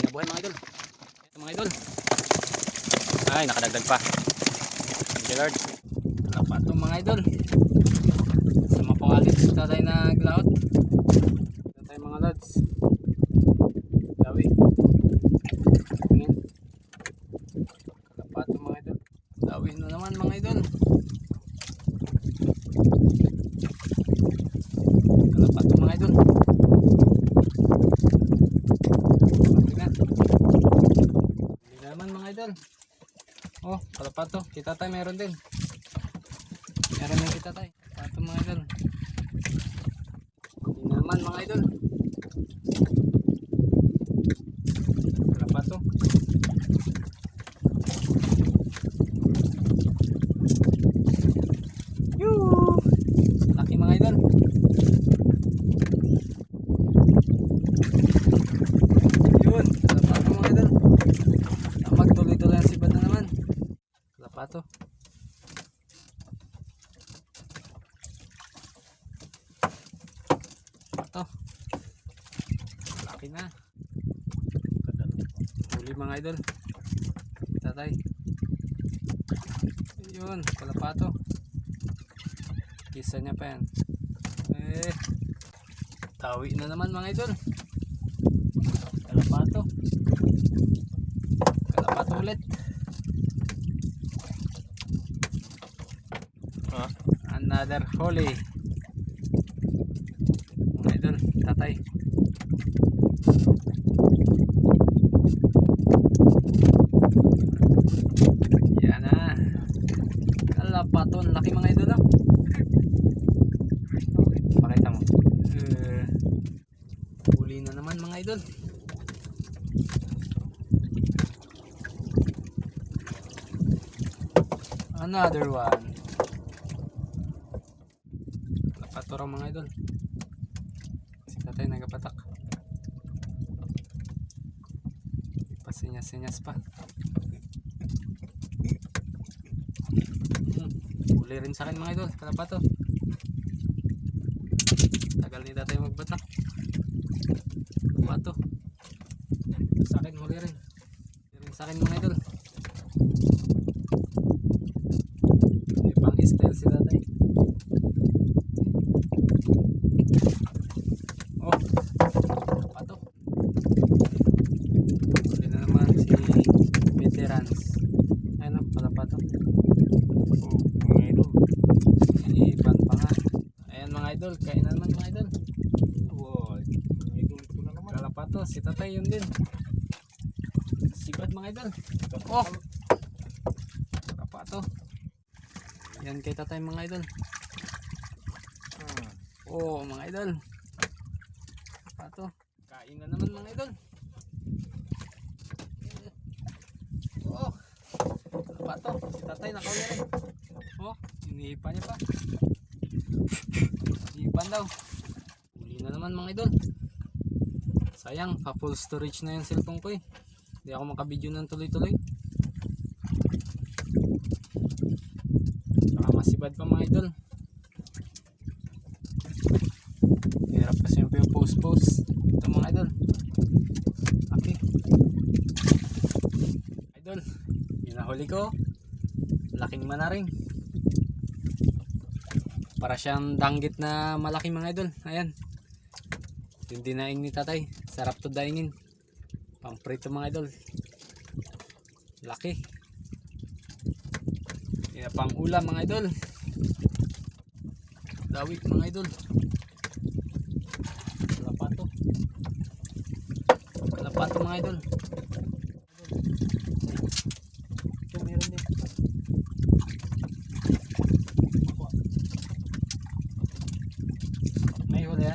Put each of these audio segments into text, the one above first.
Buhay na buhay mga idol. Ito mga idol. Ay, nakadagdag pa. Lord. Wala pa ito mga idol. Sa mapangalit sa tayo naglaot. Ito tayo mga lads. Dawi. Tingin. Wala pa ito mga idol. Dawi na naman mga idol. Wala pa ito mga idol. Tingnan. Hindi naman mga idol. Oh, kalapato. Kita tayo meron din. Meron din kita tayo. Kalapato mga idol. Hindi naman mga idol. Kalapato. Yoo! Laki mga idol. Yun, kalapato mga idol. Tamag tuloy-tuloy ang sibad na naman. Kalapato. Ito. Laki na. Huli mga idol. Tatay. Yun, kalapato. Kisa niya pa yan. Eh, tawi na naman mga idol. Kalapato. Kalapato ulit. Another holy. Mga tatay. Yan na. Kalapato, ang laki mga idol. ah. Pakita mo. Eh, huli na naman mga idol. Another one. Kalapato raw mga idol. Nagapatak. Pasinyas-sinyas pa. Hmm. Huli rin sa akin mga idol. Kalapato. Tagal ni tatay magbatak. Kalapato. Sa akin huli rin. Huli rin sa akin mga idol. Ibang style si tatay. Oh, pato. Huli na naman si veterans. Ano, pala pato. Oh, mga idol. Iban pa nga. Ayan mga idol, kain na naman mga idol. Wow, idol ko na naman. Kalapato, si tatay yun din. Sigad mga idol. Oh! Kalapato. Yan kay tatay mga idol. Hmm. Oh, mga idol. Pato. Kain na naman mga idol. Oh. Pato. Si tatay nakauwi rin. Oh, inihipan niya pa. Inihipan daw. Uli na naman mga idol. Sayang, pa full storage na yung cellphone ko eh. Hindi ako makabideo ng tuloy-tuloy. Baka masibad pa mga idol. Hirap kasi yung post-post. Ito mga idol. Okay. Idol, nahuli ko. Laking manaring. Para siyang danggit na malaki mga idol. Ayan. Yung dinaing ni tatay. Sarap to daingin. Pamprito mga idol. Laki. Yan pang ulam mga idol. Dawit mga idol. Kalapato. Kalapato mga idol. Ito meron din. May huli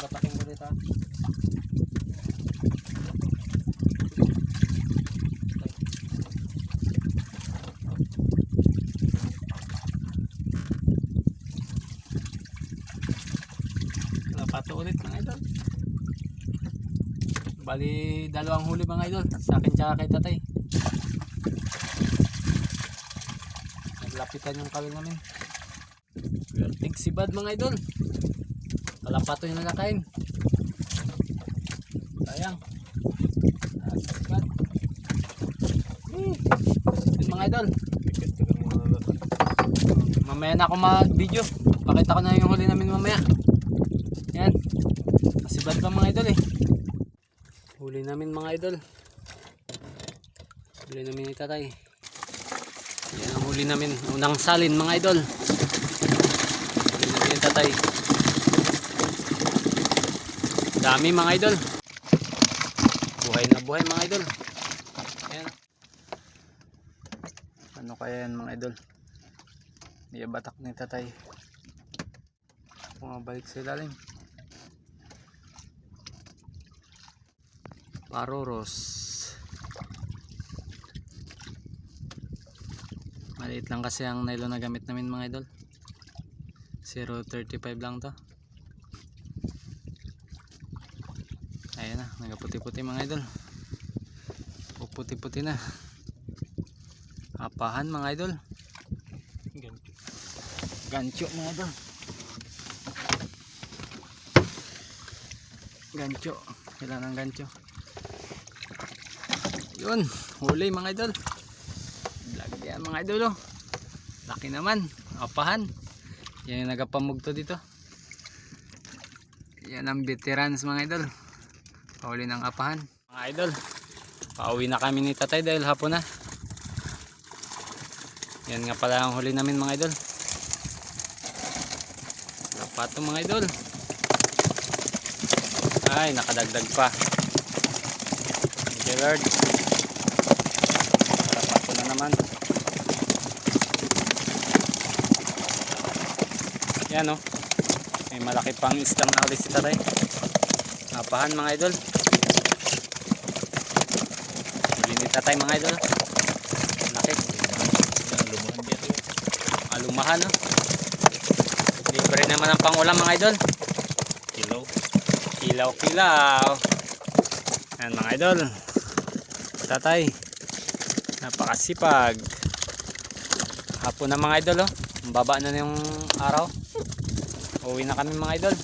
Kataking mo dito. Napato ulit mga idol. Bali dalawang huli mga idol. Sa akin tsaka kay tatay. Naglapitan yung kawil namin. Big sibad mga idol walang pato yung nakakain sayang. Hmm. yun mga idol. Mamaya na ako mag video pakita ko na yung huli namin mamaya. Yan masibad pa mga idol eh. Huli namin mga idol. Huli namin ni tatay. Yan ang huli namin. Unang salin mga idol. Huli namin ni tatay. Dami mga idol. Buhay na buhay mga idol. Yan. Ano kaya yan mga idol? Hindi batak ni tatay. Bumabalik sa ilalim. Paroros. Maliit lang kasi ang nylon na gamit namin mga idol. 0.35 lang to. Ayan na, nagaputi-puti mga idol. Puputi-puti na. Apahan mga idol. Gancho. Gancho mga idol. Gancho. Kailangan ng gancho. Yun. Huli mga idol. Lagi yan mga idol oh. Laki naman. Apahan. Yan yung nagapamugto dito. Yan ang veterans mga idol. Huli ng apahan. Mga idol. Pauwi na kami ni tatay dahil hapon na. Yan nga pala ang huli namin mga idol. Pato mga idol. Ay, nakadagdag pa. Thank you Lord. Pato na naman. Yan o. May malaki pang islang na ulit si tatay. Napahan mga idol. Ni tatay mga idol. Laki. Yan, lumahan dito. Alumahan no. Libre naman ang pangulam mga idol. Kilaw. Kilaw kilaw. Yan mga idol. Tatay. Napakasipag. Hapon na mga idol oh. Ang baba na yung araw. Uwi na kami mga idol.